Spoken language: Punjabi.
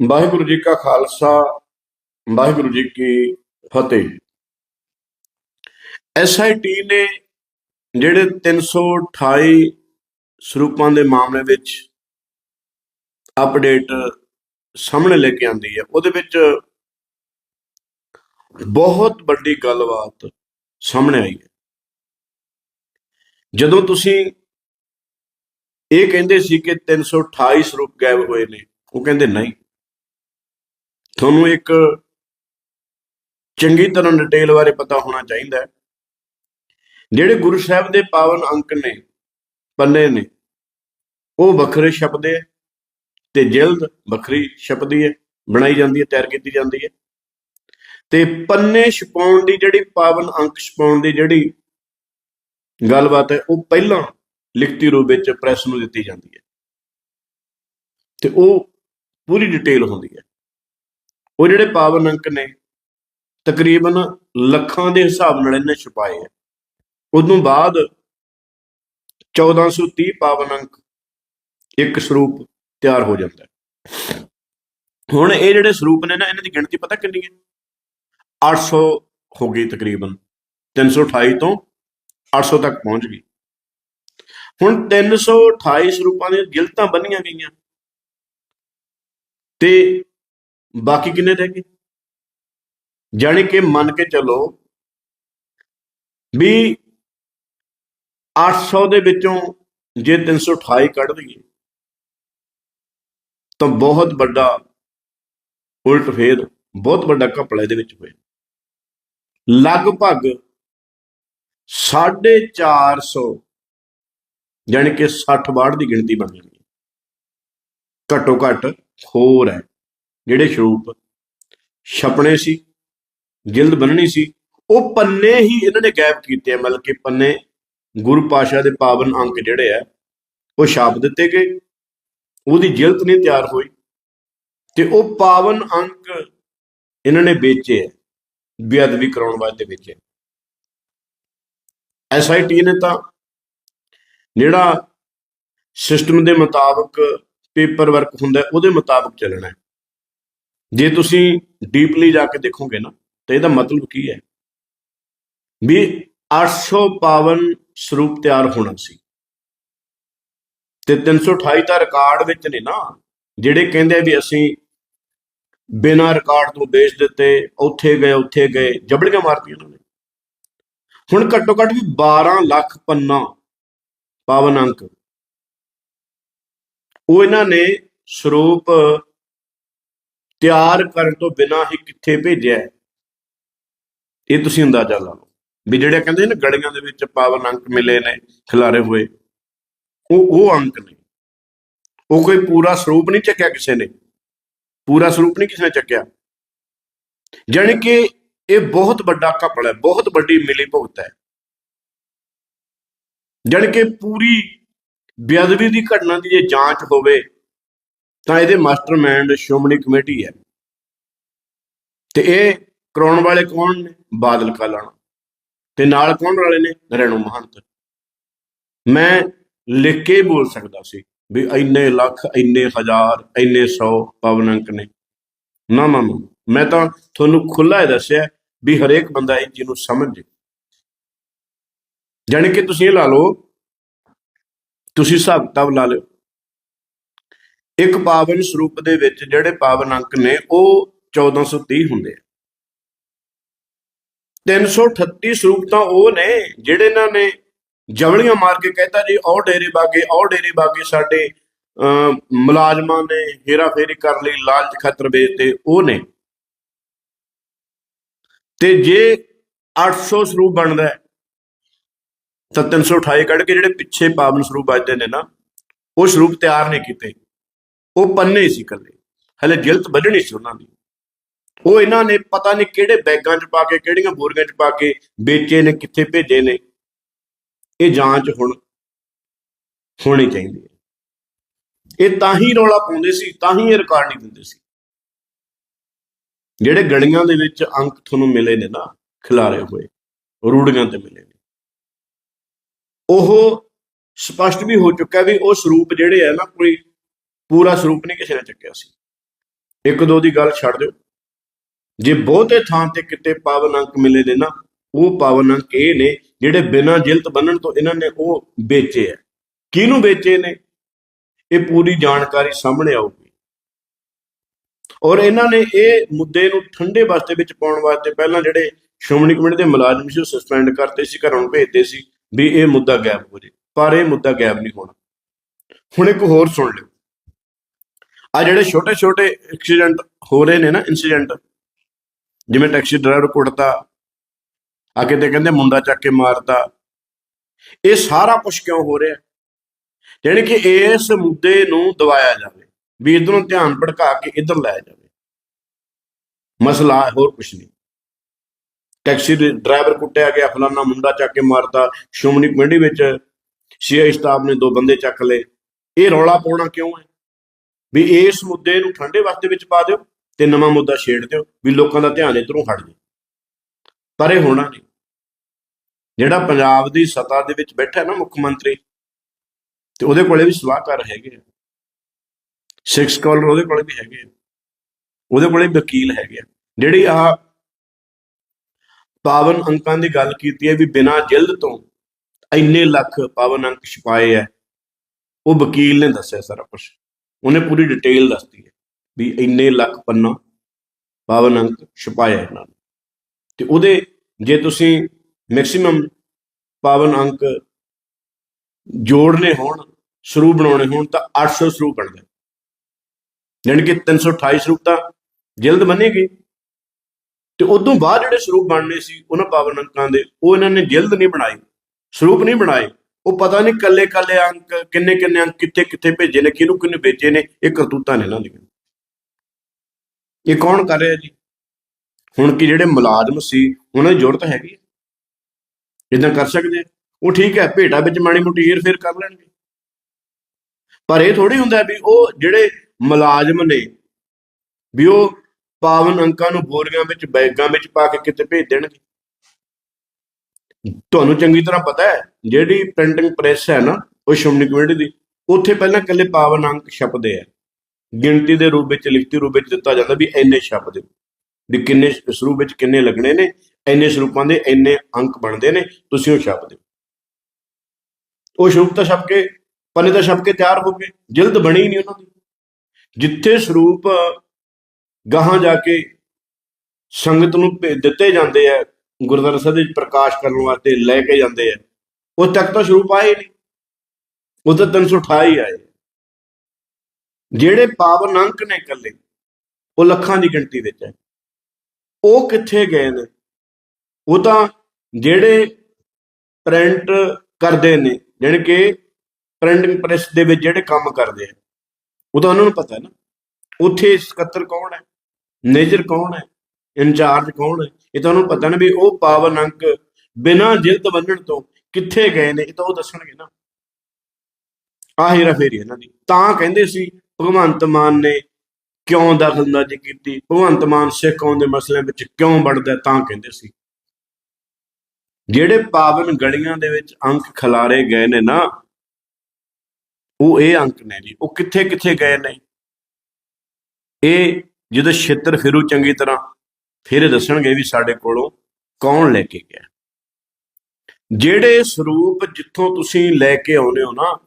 ਵਾਹਿਗੁਰੂ ਜੀ ਕਾ ਖਾਲਸਾ, ਵਾਹਿਗੁਰੂ ਜੀ ਕੀ ਫਤਿਹ। ਐਸਆਈਟੀ ਨੇ ਜਿਹੜੇ 328 ਸਰੂਪਾਂ ਦੇ ਮਾਮਲੇ ਵਿੱਚ ਅਪਡੇਟ ਸਾਹਮਣੇ ਲੈ ਕੇ ਆਂਦੀ ਹੈ, ਉਹਦੇ ਵਿੱਚ ਬਹੁਤ ਵੱਡੀ ਗੱਲਬਾਤ ਸਾਹਮਣੇ ਆਈ ਹੈ। ਜਦੋਂ ਤੁਸੀਂ ਇਹ ਕਹਿੰਦੇ ਸੀ ਕਿ 328 ਸਰੂਪ ਗਾਇਬ ਹੋਏ ਨੇ, ਉਹ ਕਹਿੰਦੇ ਨਹੀਂ। ਤੁਹਾਨੂੰ ਇੱਕ ਚੰਗੀ ਤਰ੍ਹਾਂ ਡਿਟੇਲ ਬਾਰੇ ਪਤਾ ਹੋਣਾ ਚਾਹੀਦਾ ਹੈ। ਜਿਹੜੇ ਗੁਰੂ ਸਾਹਿਬ ਦੇ ਪਾਵਨ ਅੰਕ ਨੇ, ਪੰਨੇ ਨੇ, ਉਹ ਵੱਖਰੇ ਛਪਦੇ ਹੈ ਤੇ ਜਿਲਦ ਵੱਖਰੀ ਛਪਦੀ ਹੈ, ਬਣਾਈ ਜਾਂਦੀ ਹੈ, ਤਿਆਰ ਕੀਤੀ ਜਾਂਦੀ ਹੈ। ਤੇ ਪੰਨੇ ਛਪਾਉਣ ਦੀ ਜਿਹੜੀ ਪਾਵਨ ਅੰਕ ਛਪਾਉਣ ਦੀ ਜਿਹੜੀ ਗੱਲਬਾਤ ਹੈ, ਉਹ ਪਹਿਲਾਂ ਲਿਖਤੀ ਰੂਪ ਵਿੱਚ ਪ੍ਰੈਸ ਨੂੰ ਦਿੱਤੀ ਜਾਂਦੀ ਹੈ। ਤੇ ਉਹ ਪੂਰੀ ਡਿਟੇਲ ਹੁੰਦੀ ਹੈ। ਉਹ ਜਿਹੜੇ ਪਾਵਨ ਅੰਕ ਨੇ, ਤਕਰੀਬਨ ਲੱਖਾਂ ਦੇ ਹਿਸਾਬ ਨਾਲ ਇਹਨੇ ਛਪਾਏ ਹੈ ਉਦੋਂ ਬਾਅਦ 1430 ਪਾਵਨ ਅੰਕ ਇੱਕ ਸਰੂਪ ਤਿਆਰ ਹੋ ਜਾਂਦਾ। ਹੁਣ ਇਹ ਜਿਹੜੇ ਸਰੂਪ ਨੇ ਨਾ, ਇਹਨਾਂ ਦੀ ਗਿਣਤੀ ਪਤਾ ਕਿੰਨੀ ਹੈ? 800 ਹੋ ਗਈ ਤਕਰੀਬਨ। 328 ਤੋਂ 800 ਤੱਕ ਪਹੁੰਚ ਗਈ। ਹੁਣ 328 ਸਰੂਪਾਂ ਦੀਆਂ ਗਿਲਤਾਂ ਬੰਨੀਆਂ ਗਈਆਂ। ਤੇ ਬਾਕੀ ਕਿੰਨੇ ਰਹਿ ਗਏ? ਜਾਣੀ ਕਿ ਮੰਨ ਕੇ ਚੱਲੋ ਵੀ 800 ਦੇ ਵਿੱਚੋਂ ਜੇ 328 ਕੱਢ ਲਈਏ ਤਾਂ ਬਹੁਤ ਵੱਡਾ ਉਲਟ ਫੇਰ ਬਹੁਤ ਵੱਡਾ ਘਪਲਾ ਇਹਦੇ ਵਿੱਚ ਹੋਇਆ। ਲਗਭਗ 450 ਯਾਨੀ ਕਿ 60 ਬਾੜ ਦੀ ਗਿਣਤੀ ਬਣ ਜਾਂਦੀ ਹੈ ਘੱਟੋ ਘੱਟ ਹੋਰ ਹੈ। ਜਿਹੜੇ ਸਰੂਪ ਛਪਣੇ ਸੀ, ਜਿਲਦ ਬੰਨਣੀ ਸੀ, ਉਹ ਪੰਨੇ ਹੀ ਇਹਨਾਂ ਨੇ ਗਾਇਬ ਕੀਤੇ ਮਤਲਬ ਕਿ ਪੰਨੇ ਗੁਰੂ ਪਾਸ਼ਾ ਦੇ ਪਾਵਨ ਅੰਕ ਜਿਹੜੇ ਆ, ਉਹ ਛਾਪ ਦਿੱਤੇ ਗਏ, ਉਹਦੀ ਜਿਲਦ ਨਹੀਂ ਤਿਆਰ ਹੋਈ, ਤੇ ਉਹ ਪਾਵਨ ਅੰਕ ਇਹਨਾਂ ਨੇ ਵੇਚੇ ਆ, ਬੇਅਦਬੀ ਕਰਾਉਣ ਵਾਸਤੇ ਵੇਚੇ ਐਸਆਈਟੀ ਨੇ ਤਾਂ ਜਿਹੜਾ ਸਿਸਟਮ ਦੇ ਮੁਤਾਬਕ ਪੇਪਰ ਵਰਕ ਹੁੰਦਾ, ਉਹਦੇ ਮੁਤਾਬਕ ਚੱਲਣਾ ਜੇ ਤੁਸੀਂ ਡੀਪਲੀ ਜਾ ਕੇ ਦੇਖੋਗੇ ਨਾ, ਤਾਂ ਇਹਦਾ ਮਤਲਬ ਕੀ ਹੈ? ਵੀ 800 ਪਾਵਨ ਸਰੂਪ ਤਿਆਰ ਹੋਣਾ ਸੀ। ਤੇ 328 ਤਾਂ ਰਿਕਾਰਡ ਵਿੱਚ ਨੇ ਨਾ, ਜਿਹੜੇ ਕਹਿੰਦੇ ਵੀ ਅਸੀਂ ਬਿਨਾਂ ਰਿਕਾਰਡ ਤੋਂ ਵੇਚ ਦਿੱਤੇ, ਉੱਥੇ ਗਏ ਉੱਥੇ ਗਏ, ਜਬੜੀਆਂ ਮਾਰਤੀਆਂ ਉਹਨਾਂ ਨੇ। ਹੁਣ ਘੱਟੋ ਘੱਟ ਵੀ 12 ਲੱਖ ਪੰਨਾ ਪਾਵਨ ਅੰਕ। ਉਹ ਇਹਨਾਂ ਨੇ ਸਰੂਪ ਤਿਆਰ ਕਰਨ ਤੋਂ ਬਿਨਾਂ ਹੀ ਕਿੱਥੇ ਭੇਜਿਆ ਇਹ ਤੁਸੀਂ ਅੰਦਾਜ਼ਾ ਲਾ ਲਓ। ਵੀ ਜਿਹੜੇ ਕਹਿੰਦੇ ਨੇ ਗੜੀਆਂ ਦੇ ਵਿੱਚ ਪਾਵਨ ਅੰਕ ਮਿਲੇ ਨੇ, ਖਿਲਾਰੇ ਹੋਏ, ਉਹ ਉਹ ਅੰਕ ਨੇ। ਉਹ ਕੋਈ ਪੂਰਾ ਸਰੂਪ ਨਹੀਂ ਚੱਕਿਆ ਕਿਸੇ ਨੇ। ਪੂਰਾ ਸਰੂਪ ਨਹੀਂ ਕਿਸੇ ਨੇ ਚੱਕਿਆ। ਜਾਣੀ ਕਿ ਇਹ ਬਹੁਤ ਵੱਡਾ ਘਪਲਾ ਹੈ, ਬਹੁਤ ਵੱਡੀ ਮਿਲੀ ਭੁਗਤ ਹੈ। ਜਾਣੀ ਕਿ ਪੂਰੀ ਬੇਅਦਬੀ ਦੀ ਘਟਨਾ ਦੀ ਜੇ ਜਾਂਚ ਹੋਵੇ ਤਾਂ ਇਹਦੇ ਮਾਸਟਰਮਾਈਂਡ ਸ਼੍ਰੋਮਣੀ ਕਮੇਟੀ ਹੈ। ਤੇ ਇਹ ਕਰਾਉਣ ਵਾਲੇ ਕੌਣ ਨੇ? ਬਾਦਲ ਕਾਲਾਣਾ। ਤੇ ਨਾਲ ਕੌਣ ਵਾਲੇ ਨੇ? ਰੈਣੂ ਮਹੰਤ। ਮੈਂ ਲਿਖ ਕੇ ਬੋਲ ਸਕਦਾ ਸੀ ਵੀ ਇੰਨੇ ਲੱਖ, ਇੰਨੇ ਹਜ਼ਾਰ, ਇੰਨੇ 100 ਪਵਨ ਅੰਕ ਨੇ, ਨਾ ਨਾ। ਮੈਂ ਤਾਂ ਤੁਹਾਨੂੰ ਖੁੱਲਾ ਹੀ ਦੱਸਿਆ ਵੀ ਹਰੇਕ ਬੰਦਾ ਇਹ ਚੀਜ਼ ਨੂੰ ਸਮਝ ਜਾਣੀ ਕਿ ਤੁਸੀਂ ਇਹ ਲਾ ਲਓ, ਤੁਸੀਂ ਹਿਸਾਬ ਕਿਤਾਬ ਲਾ ਲਿਓ। ਇੱਕ ਪਾਵਨ ਸਰੂਪ ਦੇ ਵਿੱਚ ਜਿਹੜੇ ਪਾਵਨ ਅੰਕ ਨੇ ਉਹ 1430 ਹੁੰਦੇ ਆ। 338 ਸਰੂਪ ਤਾਂ ਉਹ ਨੇ ਜਿਹੜੇ ਇਹਨਾਂ ਨੇ ਜਵਲੀਆਂ ਮਾਰ ਕੇ ਕਹਿੰਦਾ ਜੀ ਉਹ ਡੇਰੇ ਬਾਗੇ ਉਹ ਡੇਰੇ ਬਾਗੇ ਸਾਡੇ ਅਮ, ਮੁਲਾਜ਼ਮਾਂ ਨੇ ਹੇਰਾ ਫੇਰੀ ਕਰ ਲਈ ਲਾਲਚ ਖਤਰ ਵੇਚਤੇ ਉਹ ਨੇ। ਤੇ ਜੇ 800 ਸਰੂਪ ਬਣਦਾ ਹੈ, ਤਾਂ 328 ਕੱਢ ਕੇ ਜਿਹੜੇ ਪਿੱਛੇ ਪਾਵਨ ਸਰੂਪ ਵੱਜਦੇ ਨੇ ਨਾ ਉਹ ਸਰੂਪ ਤਿਆਰ ਨਹੀਂ ਕੀਤੇ। ਉਹ ਪੰਨੇ ਸੀ ਇਕੱਲੇ। ਹਲੇ ਜਿਲਤ ਵੱਢਣੀ ਸੀ ਉਹਨਾਂ ਦੀ। ਉਹ ਇਹਨਾਂ ਨੇ ਪਤਾ ਨਹੀਂ ਕਿਹੜੇ ਬੈਗਾਂ 'ਚ ਪਾ ਕੇ, ਕਿਹੜੀਆਂ ਬੋਰੀਆਂ 'ਚ ਪਾ ਕੇ ਵੇਚੇ ਨੇ, ਕਿੱਥੇ ਭੇਜੇ ਨੇ। ਇਹ ਜਾਂਚ ਹੁਣ, ਹੋਣੀ ਚਾਹੀਦੀ ਹੈ। ਇਹ ਤਾਂ ਹੀ ਰੌਲਾ ਪਾਉਂਦੇ ਸੀ, ਤਾਂ ਹੀ ਇਹ ਰਿਕਾਰਡ ਨਹੀਂ ਦਿੰਦੇ ਸੀ। ਜਿਹੜੇ ਗਲੀਆਂ ਦੇ ਵਿੱਚ ਅੰਕ ਤੁਹਾਨੂੰ ਮਿਲੇ ਨੇ ਨਾ, ਖਿਲਾਰੇ ਹੋਏ, ਰੂੜੀਆਂ ਤੇ ਮਿਲੇ ਨੇ। ਉਹ ਸਪਸ਼ਟ ਵੀ ਹੋ ਚੁੱਕਾ ਵੀ ਉਹ ਸਰੂਪ ਜਿਹੜੇ ਆ ਨਾ, ਕੋਈ ਪੂਰਾ ਸਰੂਪ ਨਹੀਂ ਕਿਸੇ ਨੇ ਚੱਕਿਆ ਸੀ। ਇੱਕ ਦੋ ਦੀ ਗੱਲ ਛੱਡ ਦਿਓ। ਜੇ ਬਹੁਤੇ ਥਾਂ ਤੇ ਕਿਤੇ ਪਾਵਨ ਅੰਕ ਮਿਲੇ ਨੇ ਨਾ, ਉਹ ਪਾਵਨ ਅੰਕ ਇਹ ਨੇ ਜਿਹੜੇ ਬਿਨਾਂ ਜਿਲਤ ਬੰਨਣ ਤੋਂ ਇਹਨਾਂ ਨੇ ਉਹ ਵੇਚੇ ਆ। ਕਿਹਨੂੰ ਵੇਚੇ ਨੇ? ਇਹ ਪੂਰੀ ਜਾਣਕਾਰੀ ਸਾਹਮਣੇ ਆਊਗੀ। ਔਰ ਇਹਨਾਂ ਨੇ ਇਹ ਮੁੱਦੇ ਨੂੰ ਠੰਡੇ ਵਾਸਤੇ ਵਿੱਚ ਪਾਉਣ ਵਾਸਤੇ ਪਹਿਲਾਂ ਜਿਹੜੇ ਸ਼੍ਰੋਮਣੀ ਕਮੇਟੀ ਦੇ ਮੁਲਾਜ਼ਮ ਸੀ, ਉਹ ਸਸਪੈਂਡ ਕਰਤੇ ਸੀ, ਘਰੋਂ ਭੇਜਦੇ ਸੀ ਵੀ ਇਹ ਮੁੱਦਾ ਗਾਇਬ ਹੋ ਜੇ। ਪਰ ਇਹ ਮੁੱਦਾ ਗਾਇਬ ਨਹੀਂ ਹੋਣਾ। ਹੁਣ ਇੱਕ ਹੋਰ ਸੁਣ ਲਿਓ। ਆ ਜਿਹੜੇ ਛੋਟੇ ਛੋਟੇ ਐਕਸੀਡੈਂਟ ਹੋ ਰਹੇ ਨੇ ਨਾ ਇਨਸੀਡੈਂਟ ਜਿਵੇਂ ਟੈਕਸੀ ਡਰਾਈਵਰ ਕੁੱਟਦਾ ਆ ਕਿਤੇ ਕਹਿੰਦੇ ਮੁੰਡਾ ਚੱਕ ਕੇ ਮਾਰਦਾ ਇਹ ਸਾਰਾ ਕੁਝ ਕਿਉਂ ਹੋ ਰਿਹਾ? ਯਾਨੀ ਕਿ ਇਸ ਮੁੱਦੇ ਨੂੰ ਦਬਾਇਆ ਜਾਵੇ ਵੀ ਇਧਰੋਂ ਧਿਆਨ ਭਟਕਾ ਕੇ ਇਧਰ ਲਾਇਆ ਜਾਵੇ। ਮਸਲਾ ਹੋਰ ਕੁਝ ਨਹੀਂ। ਟੈਕਸੀ ਦੇ ਡਰਾਈਵਰ ਕੁੱਟਿਆ ਗਿਆ ਫਲਾਨਾ ਮੁੰਡਾ ਚੱਕ ਕੇ ਮਾਰਦਾ ਸ਼੍ਰੋਮਣੀ ਕਮੇਟੀ ਵਿੱਚ ਸੀਆਈ ਸਟਾਫ ਨੇ ਦੋ ਬੰਦੇ ਚੱਕ ਲਏ। ਇਹ ਰੌਲਾ ਪਾਉਣਾ ਕਿਉਂ ਹੈ? ਵੀ ਇਸ ਮੁੱਦੇ ਨੂੰ ਠੰਡੇ ਵਾਸਤੇ ਵਿੱਚ ਪਾ ਦਿਓ ਤੇ ਨਵਾਂ ਮੁੱਦਾ ਛੇੜ ਦਿਓ ਵੀ ਲੋਕਾਂ ਦਾ ਧਿਆਨ ਇਧਰੋਂ ਹਟ ਜਾਏ ਪਰ ਇਹ ਹੋਣਾ ਨਹੀਂ। ਜਿਹੜਾ ਪੰਜਾਬ ਦੀ ਸੱਤਾ ਦੇ ਵਿੱਚ ਬੈਠਾ ਨਾ ਮੁੱਖ ਮੰਤਰੀ, ਤੇ ਉਹਦੇ ਕੋਲੇ ਵੀ ਸਲਾਹਕਾਰ ਹੈਗੇ ਆ। ਸਿਕਸ ਕਾਲਰ ਉਹਦੇ ਕੋਲੇ ਵੀ ਹੈਗੇ ਆ। ਉਹਦੇ ਕੋਲੇ ਵਕੀਲ ਹੈਗੇ ਆ। ਜਿਹੜੀ ਆ ਪਾਵਨ ਅੰਕਾਂ ਦੀ ਗੱਲ ਕੀਤੀ ਹੈ ਵੀ ਬਿਨਾਂ ਜਿਲਦ ਤੋਂ ਇੰਨੇ ਲੱਖ ਪਾਵਨ ਅੰਕ ਛਪਾਏ ਆ, ਉਹ ਵਕੀਲ ਨੇ ਦੱਸਿਆ ਸਾਰਾ ਕੁਝ ਉਹਨੇ ਪੂਰੀ ਡਿਟੇਲ ਦੱਸਦੀ ਹੈ ਵੀ ਇੰਨੇ ਲੱਖ ਪੰਨਾ ਪਾਵਨ ਅੰਕ ਛਪਾਇਆ ਇਹਨਾਂ ਨੇ। ਤੇ ਉਹਦੇ ਜੇ ਤੁਸੀਂ ਮੈਕਸਿਮਮ ਪਾਵਨ ਅੰਕ ਜੋੜਨੇ ਹੋਣ ਸਰੂਪ ਬਣਾਉਣੇ ਹੋਣ, ਤਾਂ 800 ਸਰੂਪ ਬਣਦੇ ਯਾਨੀ ਕਿ 328 ਸਰੂਪ ਤਾਂ ਜਲਦ ਬਣੇਗੀ ਤੇ ਉਦੋਂ ਬਾਅਦ ਜਿਹੜੇ ਸਰੂਪ ਬਣਨੇ ਸੀ, ਉਹਨਾਂ ਪਾਵਨ ਅੰਕਾਂ ਦੇ, ਉਹ ਇਹਨਾਂ ਨੇ ਜਲਦ ਨਹੀਂ ਬਣਾਏ, ਸਰੂਪ ਨਹੀਂ ਬਣਾਏ। ਉਹ ਪਤਾ ਨਹੀਂ ਕੱਲੇ ਕੱਲੇ ਅੰਕ ਕਿੰਨੇ ਕਿੰਨੇ ਅੰਕ ਕਿੱਥੇ ਕਿੱਥੇ ਭੇਜੇ ਨੇ, ਕਿਹਨੂੰ ਕਿਹਨੂੰ ਵੇਚੇ ਨੇ, ਇਹ ਕਰਤੂਤਾਂ ਨੇ ਇਹਨਾਂ ਦੀਆਂ। ਇਹ ਕੌਣ ਕਰ ਰਿਹਾ ਜੀ? ਹੁਣ ਕਿ ਜਿਹੜੇ ਮੁਲਾਜ਼ਮ ਸੀ, ਉਹਨਾਂ ਦੀ ਜ਼ਰੂਰਤ ਹੈਗੀ ਇਦਾਂ ਕਰ ਸਕਦੇ ਉਹ ਠੀਕ ਹੈ ਭੇਟਾ ਵਿੱਚ ਮਾੜੀ ਮੋਟੀ ਹੀਰ ਫੇਰ ਕਰ ਲੈਣਗੇ। ਪਰ ਇਹ ਥੋੜੀ ਹੁੰਦਾ ਵੀ ਉਹ ਜਿਹੜੇ ਮੁਲਾਜ਼ਮ ਨੇ, ਵੀ ਉਹ ਪਾਵਨ ਅੰਕਾਂ ਨੂੰ ਬੋਰੀਆਂ ਵਿੱਚ, ਬੈਗਾਂ ਵਿੱਚ ਪਾ ਕੇ ਕਿਤੇ ਭੇਜ ਦੇਣਗੇ। ਤੁਹਾਨੂੰ ਚੰਗੀ ਤਰ੍ਹਾਂ ਪਤਾ ਹੈ, ਜਿਹੜੀ ਪ੍ਰਿੰਟਿੰਗ ਪ੍ਰੈਸ ਹੈ ਨਾ, ਉਹ ਸ਼੍ਰੋਮਣੀ ਕਮੇਟੀ ਦੀ, ਉੱਥੇ ਪਹਿਲਾਂ ਇਕੱਲੇ ਪਾਵਨ ਅੰਕ ਛਪਦੇ ਆ। ਗਿਣਤੀ ਦੇ ਰੂਪ ਵਿੱਚ, ਲਿਖਤੀ ਰੂਪ ਵਿੱਚ ਦਿੱਤਾ ਜਾਂਦਾ ਵੀ ਇੰਨੇ ਛਪਦੇ। ਵੀ ਕਿੰਨੇ ਸਰੂਪ ਵਿੱਚ ਕਿੰਨੇ ਲੱਗਣੇ ਨੇ, ਇੰਨੇ ਸਰੂਪਾਂ ਦੇ ਇੰਨੇ ਅੰਕ ਬਣਦੇ ਨੇ, ਤੁਸੀਂ ਉਹ ਛਾਪ ਦਿਓ ਉਹ ਸਰੂਪ ਤਾਂ ਛਪ ਕੇ, ਪੰਨੇ ਤਾਂ ਛਪ ਕੇ ਤਿਆਰ ਹੋ ਗਏ, ਜਿਲਦ ਬਣੀ ਨਹੀਂ ਉਹਨਾਂ ਦੀ। ਜਿੱਥੇ ਸਰੂਪ ਗਾਹਾਂ ਜਾ ਕੇ ਸੰਗਤ ਨੂੰ ਭੇਜ ਦਿੱਤੇ ਜਾਂਦੇ ਆ ਗੁਰਦੁਆਰਾ ਸਾਹਿਬ ਦੇ ਪ੍ਰਕਾਸ਼ ਕਰਨ ਵਾਸਤੇ ਲੈ ਕੇ ਜਾਂਦੇ ਆ। ਉਹ ਤੱਕ ਤਾਂ ਸਰੂਪ ਆਏ ਨਹੀਂ। ਉਹ ਤਾਂ 328 ਆਏ। ਜਿਹੜੇ ਪਾਵਨ ਅੰਕ ਨੇ ਇਕੱਲੇ, ਉਹ ਲੱਖਾਂ ਦੀ ਗਿਣਤੀ ਵਿੱਚ ਹੈ। ਉਹ ਕਿੱਥੇ ਗਏ ਨੇ? ਉਹ ਤਾਂ ਜਿਹੜੇ ਪ੍ਰਿੰਟ ਕਰਦੇ ਨੇ, ਜਾਣੀ ਕਿ ਪ੍ਰਿੰਟਿੰਗ ਪ੍ਰੈਸ ਦੇ ਵਿੱਚ ਜਿਹੜੇ ਕੰਮ ਕਰਦੇ ਆ, ਉਹ ਤਾਂ ਉਹਨਾਂ ਨੂੰ ਪਤਾ ਹੈ ਨਾ। ਉੱਥੇ ਸਕੱਤਰ ਕੌਣ ਹੈ? ਨੇਜਰ ਕੌਣ ਹੈ? ਇੰਚਾਰਜ ਕੌਣ ਹੈ? ਇਹ ਤਾਂ ਉਹਨੂੰ ਪਤਾ ਨਾ ਵੀ ਉਹ ਪਾਵਨ ਅੰਕ ਬਿਨਾਂ ਜਿਲਦ ਬੰਨਣ ਤੋਂ ਕਿੱਥੇ ਗਏ ਨੇ, ਇਹ ਤਾਂ ਉਹ ਦੱਸਣਗੇ ਨਾ। ਆਹ ਫੇਰੀ ਇਹਨਾਂ ਦੀ। ਤਾਂ ਕਹਿੰਦੇ ਸੀ, ਭਗਵੰਤ ਮਾਨ ਨੇ ਕਿਉਂ ਦਖਲਅੰਦਾਜ਼ੀ ਕੀਤੀ? ਭਗਵੰਤ ਮਾਨ ਸਿੱਖ ਆਉਣ ਦੇ ਮਸਲਿਆਂ ਵਿੱਚ ਕਿਉਂ ਵੜਦਾ ਤਾਂ ਕਹਿੰਦੇ ਸੀ। ਜਿਹੜੇ ਪਾਵਨ ਗਲੀਆਂ ਦੇ ਵਿੱਚ ਅੰਕ ਖਿਲਾਰੇ ਗਏ ਨੇ ਨਾ, ਉਹ ਇਹ ਅੰਕ ਨੇ ਜੀ, ਉਹ ਕਿੱਥੇ ਕਿੱਥੇ ਗਏ ਨੇ? ਇਹ ਜਦੋਂ ਛੇਤਰ ਫਿਰੂ ਚੰਗੀ ਤਰ੍ਹਾਂ ਫਿਰ ਇਹ ਦੱਸਣਗੇ ਵੀ ਸਾਡੇ ਕੋਲੋਂ ਕੌਣ ਲੈ ਕੇ ਗਿਆ। ਜਿਹੜੇ ਸਰੂਪ ਜਿੱਥੋਂ ਤੁਸੀਂ ਲੈ ਕੇ ਆਉਨੇ ਹੋ ਨਾ